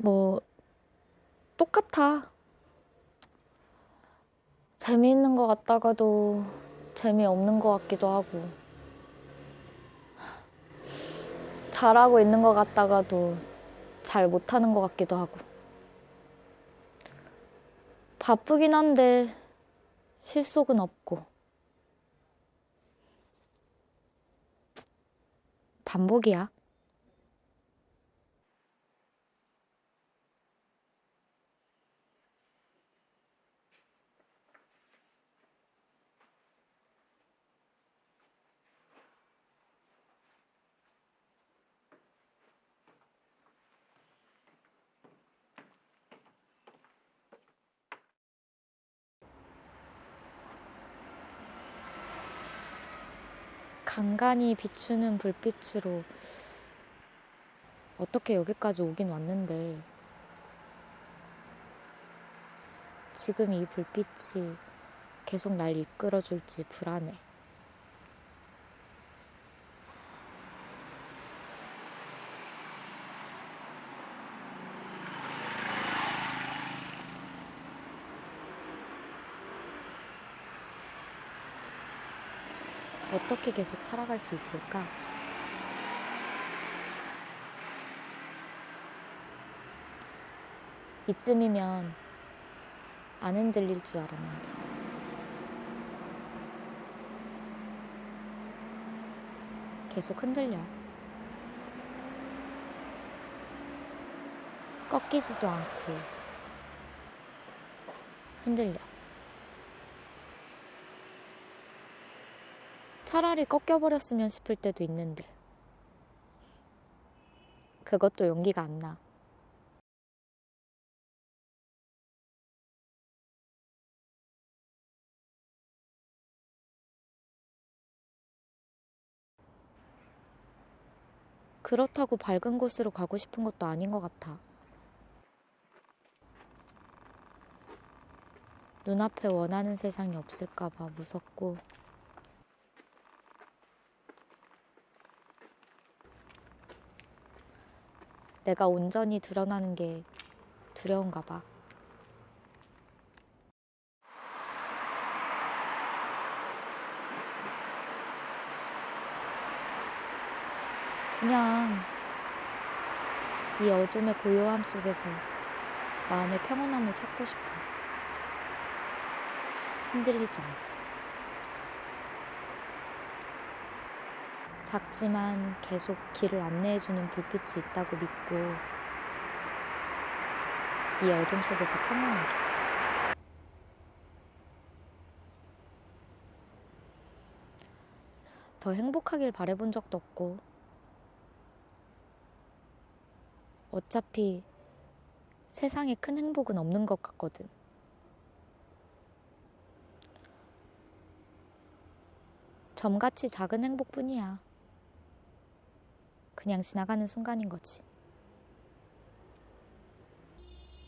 뭐, 똑같아. 재미있는 것 같다가도 재미없는 것 같기도 하고. 잘하고 있는 것 같다가도 잘 못하는 것 같기도 하고. 바쁘긴 한데 실속은 없고. 반복이야. 간간히 비추는 불빛으로 어떻게 여기까지 오긴 왔는데 지금 이 불빛이 계속 날 이끌어 줄지 불안해. 어떻게 계속 살아갈 수 있을까? 이쯤이면 안 흔들릴 줄 알았는데. 계속 흔들려. 꺾이지도 않고 흔들려. 차라리 꺾여버렸으면 싶을 때도 있는데. 그것도 용기가 안 나. 그렇다고 밝은 곳으로 가고 싶은 것도 아닌 것 같아. 눈앞에 원하는 세상이 없을까봐 무섭고, 내가 온전히 드러나는 게 두려운가 봐. 그냥 이 어둠의 고요함 속에서 마음의 평온함을 찾고 싶어. 흔들리지 않고. 작지만 계속 길을 안내해주는 불빛이 있다고 믿고 이 어둠 속에서 평온하게. 더 행복하길 바래본 적도 없고 어차피 세상에 큰 행복은 없는 것 같거든. 점같이 작은 행복뿐이야. 그냥 지나가는 순간인 거지.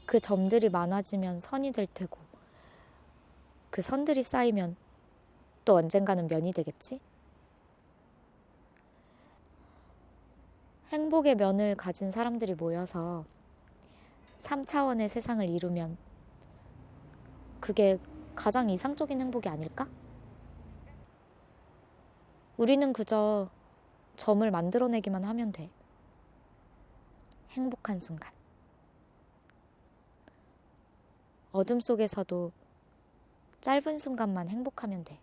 그 점들이 많아지면 선이 될 테고, 그 선들이 쌓이면 또 언젠가는 면이 되겠지? 행복의 면을 가진 사람들이 모여서 3차원의 세상을 이루면 그게 가장 이상적인 행복이 아닐까? 우리는 그저 점을 만들어내기만 하면 돼. 행복한 순간. 어둠 속에서도 짧은 순간만 행복하면 돼.